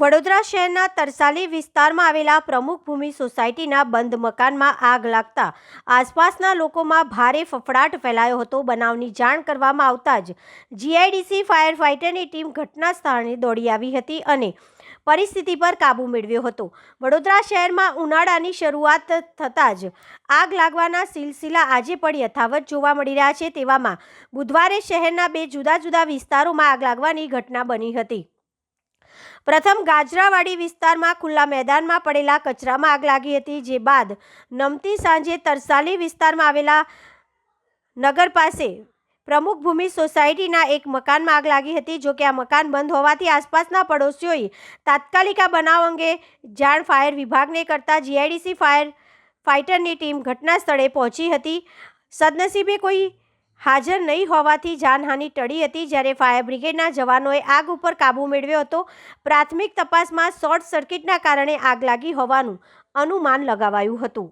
વડોદરા શહેરના તરસાલી વિસ્તારમાં આવેલા પ્રમુખ ભૂમિ સોસાયટીના બંધ મકાનમાં આગ લાગતા આસપાસના લોકોમાં ભારે ફફડાટ ફેલાયો હતો. બનાવની જાણ કરવામાં આવતા જ જીઆઈડીસી ફાયર ફાઇટરની ટીમ ઘટના સ્થળે દોડી આવી હતી અને પરિસ્થિતિ પર કાબૂ મેળવ્યો હતો. વડોદરા શહેરમાં ઉનાળાની શરૂઆત થતાં જ આગ લાગવાના સિલસિલા આજે પણ યથાવત જોવા મળી રહ્યા છે. તેવામાં બુધવારે શહેરના બે જુદા જુદા વિસ્તારોમાં આગ લાગવાની ઘટના બની હતી. પ્રથમ ગાજરાવાડી વિસ્તારમાં ખુલ્લા મેદાનમાં પડેલા કચરામાં આગ લાગી હતી, જે બાદ નમતી સાંજે તરસાલી વિસ્તારમાં આવેલા નગર પાસે પ્રમુખ ભૂમિ સોસાયટીના એક મકાનમાં આગ લાગી હતી, જો કે આ મકાન બંધ હોવાથી આસપાસના પડોશીઓએ તાત્કાલિક આ બનાવ અંગે જાણ ફાયર વિભાગને કરતા જીઆઈડીસી ફાયર ફાઇટરની ટીમ ઘટના સ્થળે પહોંચી હતી. સદનસીબે કોઈ હાજર નહીં હોવાથી જાનહાનિ ટળી હતી જ્યારે ફાયર બ્રિગેડના જવાનોએ આગ ઉપર કાબૂ મેળવ્યો હતો. પ્રાથમિક તપાસમાં શોર્ટ સર્કિટના કારણે આગ લાગી હોવાનું અનુમાન લગાવાયું હતું.